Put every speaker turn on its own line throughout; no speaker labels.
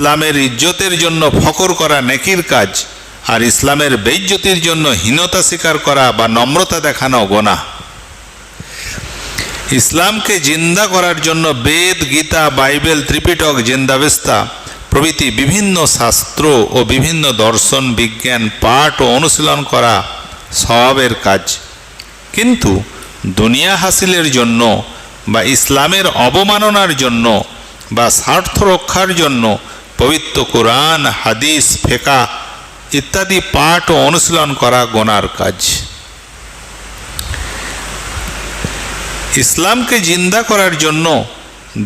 ইসলামের ইজ্জতের জন্য ফকর করা নেকির কাজ, আর ইসলামের বেইজ্জতির জন্য হীনতা স্বীকার করা বা নম্রতা দেখানো গোনা ইসলামকে জিন্দা করার জন্য বেদ, গীতা, বাইবেল, ত্রিপিটক, জিন্দাবেস্তা প্রভৃতি বিভিন্ন শাস্ত্র ও বিভিন্ন দর্শন, বিজ্ঞান, পাঠ ও অনুশীলন করা স্বভাবের কাজ। কিন্তু দুনিয়া হাসিলের জন্য বা ইসলামের অবমাননার জন্য বা স্বার্থ রক্ষার জন্য পবিত্র কোরআন, হাদিস, ফেকা ইত্যাদি পাঠ ও অনুশীলন করা গোনার কাজ। ইসলামকে জিন্দা করার জন্য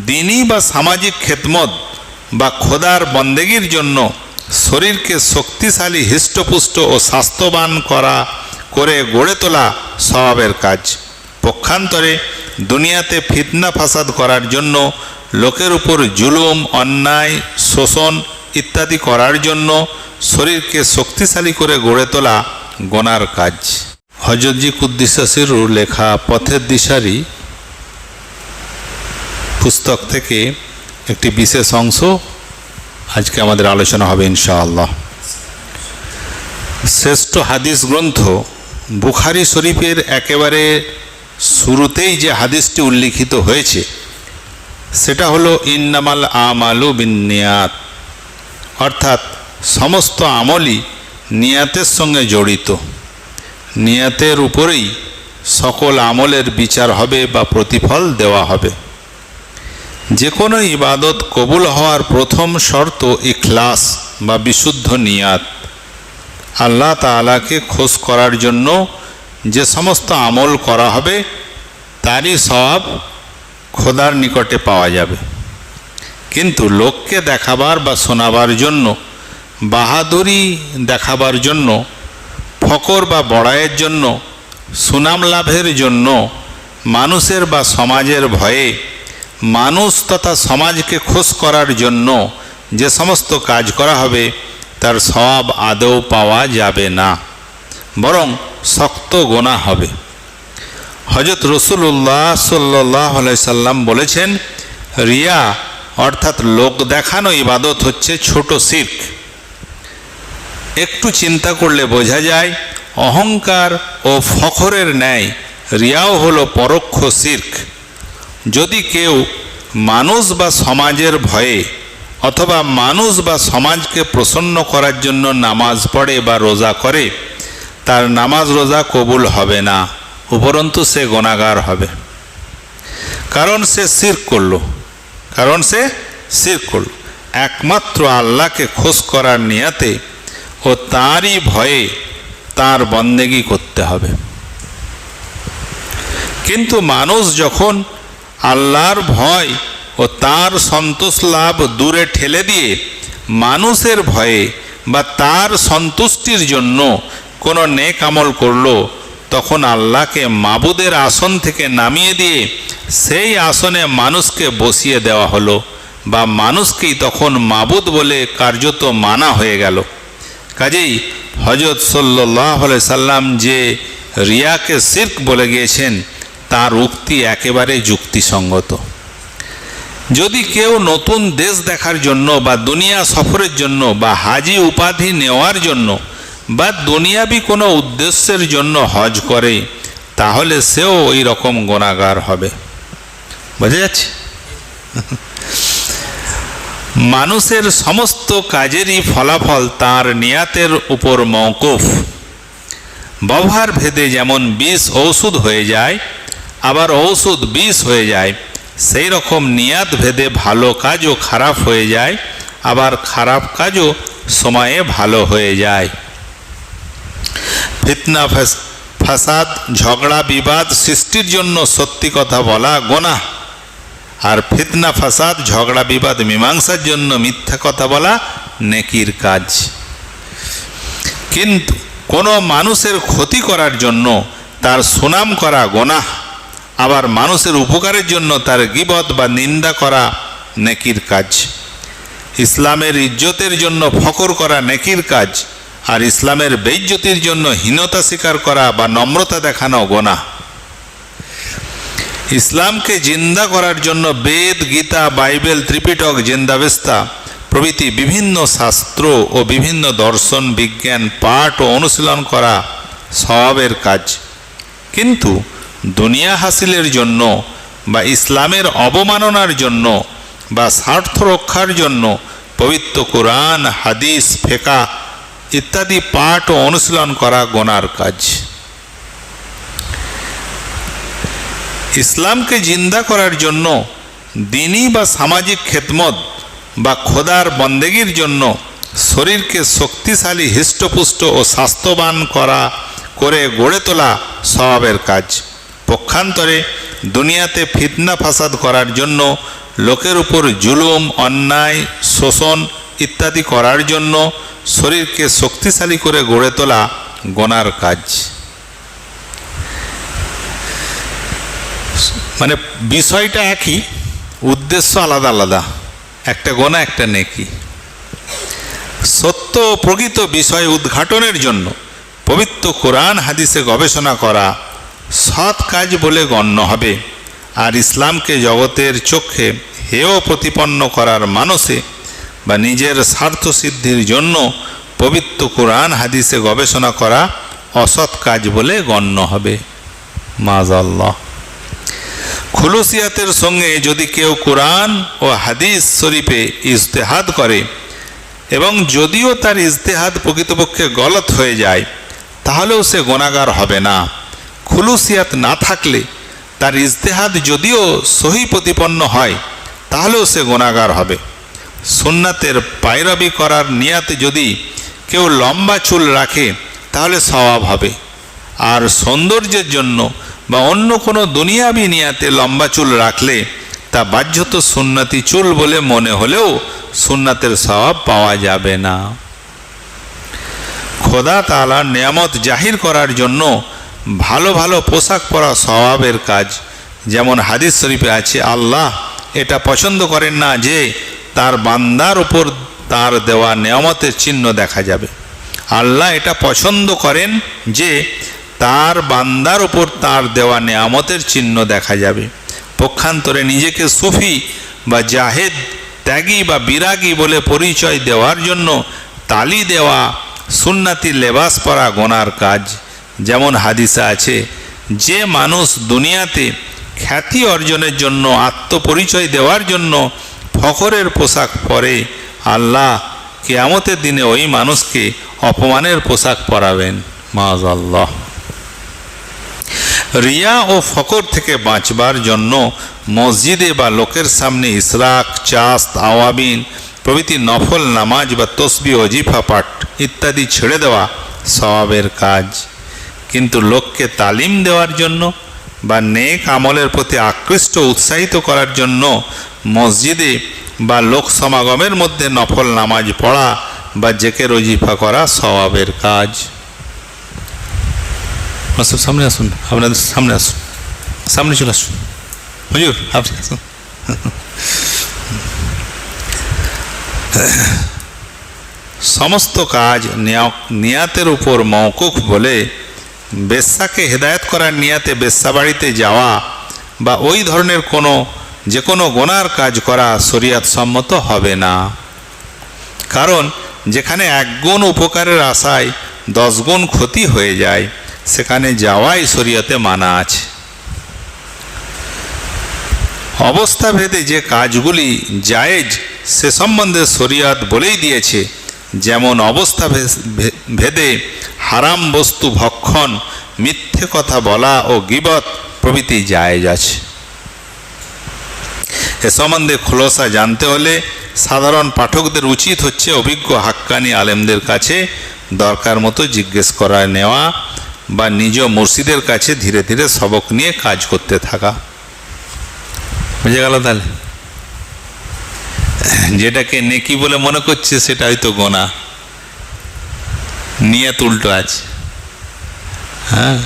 দিনী বা সামাজিক খেদমত বা খোদার বন্দেগীর জন্য শরীরকে শক্তিশালী, হৃষ্টপুষ্ট ও স্বাস্থ্যবান করা, করে গড়ে তোলা স্বভাবের কাজ। পক্ষান্তরে দুনিয়াতে ফিতনা ফাসাদ করার জন্য লোকের উপর জুলুম, অন্যায়, শোষণ ইত্যাদি করার জন্য শরীরকে শক্তিশালী করে গড়ে তোলা গোনার কাজ। হজরতজি কুদ্দিসাসির লেখা পথের দিশারি পুস্তক থেকে একটি বিশেষ অংশ আজকে আমাদের আলোচনা হবে ইনশাআল্লাহ। শ্রেষ্ঠ হাদিস গ্রন্থ বুখারি শরীফের একেবারে শুরুতেই যে হাদিসটি উল্লিখিত হয়েছে সেটা হলো ইন্নামাল আমালু বিনিয়াত অর্থাৎ সমস্ত আমলই নিয়াতের সঙ্গে জড়িত। নিয়াতের উপরেই সকল আমলের বিচার হবে বা প্রতিফল দেওয়া হবে। যে কোনো ইবাদত কবুল হওয়ার প্রথম শর্ত ইখলাস বা বিশুদ্ধ নিয়াত। আল্লাহ তালাকে খোঁজ করার জন্য যে সমস্ত আমল করা হবে, তারই সব খোদার নিকটে পাওয়া যাবে। কিন্তু লোককে দেখাবার বা শোনাবার জন্য, বাহাদুরি দেখাবার জন্য, ফকর বা বড়াইয়ের জন্য, সুনাম লাভের জন্য, মানুষের বা সমাজের ভয়ে মানুষ তথা সমাজকে খোঁজ করার জন্য যে সমস্ত কাজ করা হবে, তার সব আদৌ পাওয়া যাবে না, বরং শক্ত গোনা হবে। হজরত রসুল্লাহ সাল্লাহ সাল্লাম বলেছেন, রিয়া অর্থাৎ লোক দেখানো ইবাদত হচ্ছে ছোট শির্ক। একটু চিন্তা করলে বোঝা যায়, অহংকার ও ফখরের ন্যায় রিয়াও হলো পরোক্ষ শির্ক। যদি কেউ মানুষ বা সমাজের ভয়ে অথবা মানুষ বা সমাজকে প্রসন্ন করার জন্য নামাজ পড়ে বা রোজা করে, তার নামাজ রোজা কবুল হবে না। উপরন্তু সে গোনাগার হবে। কারণ সে সির করল। কারণ সে সির করল। একমাত্র আল্লাহকে খোঁজ করার নিয়াতে ও তারই ভয়ে তার বন্দেগি করতে হবে। কিন্তু মানুষ যখন আল্লাহর ভয় ও তার সন্তোষ লাভ দূরে ঠেলে দিয়ে মানুষের ভয়ে বা তার সন্তুষ্টির জন্য কোনো নেক আমল করল তখন আল্লাহকে মাবুদের আসন থেকে নামিয়ে দিয়ে সেই আসনে মানুষকে বসিয়ে দেওয়া হলো বা মানুষকেই তখন মাবুদ বলে কার্যত মানা হয়ে গেল। কাজেই হজরত সাল্লাহ সাল্লাম যে রিয়াকে সির্ক বলে গিয়েছেন, তার উক্তি একেবারে যুক্তিসঙ্গত। যদি কেউ নতুন দেশ দেখার জন্য বা দুনিয়া সফরের জন্য বা হাজি উপাধি নেওয়ার জন্য বা দুনিয়াবি কোনো উদ্দেশ্যের জন্য হজ করে, তাহলে সেও ওই রকম গোনাগার হবে। বোঝা যাচ্ছে? মানুষের সমস্ত কাজেরই ফলাফল তার নিয়াতের উপর মৌকুফ ব্যবহার ভেদে যেমন বিষ ঔষধ হয়ে যায়, আবার ঔষধ বিষ হয়ে যায়, সেই রকম নিয়াত ভেদে ভালো কাজও খারাপ হয়ে যায়, আবার খারাপ কাজও সময়ে ভালো হয়ে যায়। ফিতনা ফাসাদ, ঝগড়া, বিবাদ সৃষ্টির জন্য সত্যি কথা বলা গোনা আর ফিতনা, ফাসাদ, ঝগড়া, বিবাদ, মীমাংসার জন্য মিথ্যা কথা বলা নেকির কাজ। কিন্তু কোনো মানুষের ক্ষতি করার জন্য তার সুনাম করা গোনা আবার মানুষের উপকারের জন্য তার গিবত বা নিন্দা করা নেকির কাজ। ইসলামের ইজ্জতের জন্য ফকর করা নেকির কাজ আর ইসলামের বেইজ্জতির জন্য হীনতা স্বীকার করা বা নম্রতা দেখানো গোনা। ইসলামকে জিন্দা করার জন্য বেদ, গীতা, বাইবেল, ত্রিপিটক, জিন্দাবেস্তা প্রভৃতি বিভিন্ন শাস্ত্র ও বিভিন্ন দর্শন, বিজ্ঞান, পাঠ ও অনুশীলন করা স্বভাবের কাজ। কিন্তু দুনিয়া হাসিলের জন্য বা ইসলামের অবমাননার জন্য বা স্বার্থ রক্ষার জন্য পবিত্র কোরআন, হাদিস ফেকা ইত্যাদি পাঠ ও অনুশীলন করা গোনার কাজ। ইসলামকে জিন্দা করার জন্য দিনই বা সামাজিক খেদমত বা খোদার বন্দেগীর জন্য শরীরকে শক্তিশালী, হৃষ্টপুষ্ট ও স্বাস্থ্যবান করা, করে গড়ে তোলা স্বভাবের কাজ। পক্ষান্তরে দুনিয়াতে ফিতনা ফাসাদ করার জন্য লোকের উপর জুলুম, অন্যায়, শোষণ ইত্যাদি করার জন্য শরীরকে শক্তিশালী করে গড়ে তোলা গোনার কাজ। মানে বিষয়টা একই, উদ্দেশ্য আলাদা আলাদা। একটা গোনা, একটা নেকি। সত্য প্রকৃত বিষয় উদ্ঘাটনের জন্য পবিত্র কোরআন, হাদিসে গবেষণা করা সৎ কাজ বলে গণ্য হবে। আর ইসলামকে জগতের চোখে হেয় প্রতিপন্ন করার মানসে বা নিজের স্বার্থ সিদ্ধির জন্য পবিত্র কোরআন, হাদিসে গবেষণা করা অসৎ কাজ বলে গণ্য হবে। মাজাল্লাহ খুলুসিয়াতের সঙ্গে যদি কেউ কোরআন ও হাদিস শরীফে ইজতেহাদ করে এবং যদিও তার ইজতেহাদ প্রকৃতপক্ষে গলত হয়ে যায়, তাহলেও সে গোনাগার হবে না। খুলুসিয়াত না থাকলে তার ইজতেহাদ যদিও সহি প্রতিপন্ন হয়, তাহলেও সে গোনাগার হবে। সুন্নাতের পায়রাবি করার নিয়াতে যদি কেউ লম্বা চুল রাখে, তাহলে স্বভাব হবে। আর সৌন্দর্যের জন্য বা অন্য কোনো দুনিয়াবি নিয়াতে লম্বা চুল রাখলে, তা বাহ্যত সুন্নাতি চুল বলে মনে হলেও সুন্নাতের স্বভাব পাওয়া যাবে না। খোদা তালার নিয়ামত জাহির করার জন্য ভালো ভালো পোশাক পরা স্বভাবের কাজ, যেমন হাদিস শরীফে আছে, আল্লাহ এটা পছন্দ করেন না যে তার বান্দার উপর তার দেওয়া নিয়ামতের চিহ্ন দেখা যাবে। আল্লাহ এটা পছন্দ করেন যে তার বান্দার উপর তার দেওয়া নেয়ামতের চিহ্ন দেখা যাবে। পক্ষান্তরে নিজেকে সুফি বা জাহেদ, ত্যাগী বা বিরাগী বলে পরিচয় দেওয়ার জন্য তালি দেওয়া সুন্নাতি লেবাস পরা গোনার কাজ। যেমন হাদিসা আছে, যে মানুষ দুনিয়াতে খ্যাতি অর্জনের জন্য, আত্মপরিচয় দেওয়ার জন্য ফখরের পোশাক পরে আল্লাহ কেয়ামতের দিনে ওই মানুষকে অপমানের পোশাক পরাবেন। মাজ আল্লাহ রিয়া ও ফকর থেকে বাঁচবার জন্য মসজিদে বা লোকের সামনে ইসরাক, চাস্ত, আওয়াবিন, প্রভৃতি নফল নামাজ বা তসবি অজিফা পাঠ ইত্যাদি ছেড়ে দেওয়া স্বভাবের কাজ। কিন্তু লোককে তালিম দেওয়ার জন্য বা নেক আমলের প্রতি আকৃষ্ট, উৎসাহিত করার জন্য মসজিদে বা লোক সমাগমের মধ্যে নফল নামাজ পড়া বা জেকে রজিফা করা স্বভাবের কাজ। সামনে আসুন, আপনাদের সামনে আসুন। সামনে চলে আসুন। হুজুর, আপনি আসুন। সমস্ত কাজ নিয়াতের উপর মৌকুফ বলে বেশ্যাকে হেদায়ত করার নিয়াতে বেশ্যা বাড়িতে যাওয়া বা ওই ধরনের কোনো যে কোনো গোনার কাজ করা শরিয়াত সম্মত হবে না। কারণ যেখানে এক গুণ উপকারের আশায় দশ গুণ ক্ষতি হয়ে যায়, সেখানে যাওয়াই শরীয়তে মানা আছে। অবস্থা ভেদে যে কাজগুলি জায়েজ, সে সম্বন্ধে শরিয়ত বলেই দিয়েছে, যেমন অবস্থা ভেদে হারাম বস্তু ভক্ষণ, মিথ্যে কথা বলা ও গিবত প্রভৃতি জায়েজ আছে। এ সম্বন্ধে খোলসা জানতে হলে সাধারণ পাঠকদের উচিত হচ্ছে অভিজ্ঞ হাক্কানি আলেমদের কাছে দরকার মতো জিজ্ঞেস করা নেওয়া বা নিজ মুর্শিদের কাছে ধীরে ধীরে সবক নিয়ে কাজ করতে থাকা। বুঝে গেল তাহলে? যেটাকে নেকি বলে মনে করছে সেটা হয়তো গোনা। নিয়ত উল্টো আছে। হ্যাঁ?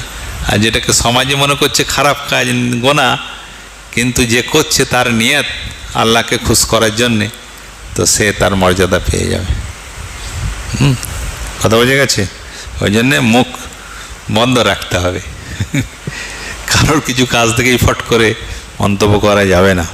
আর যেটাকে সমাজে মনে করছে খারাপ কাজ গোনা কিন্তু যে করছে তার নিয়ত আল্লাহকে খুশ করার জন্যে, তো সে তার মর্যাদা পেয়ে যাবে। হুম, কথা বোঝা গেছে? ওই জন্যে মুখ বন্ধ রাখতে হবে। কারোর কিছু কাজ থেকেই ফট করে মন্তব্য করা যাবে না।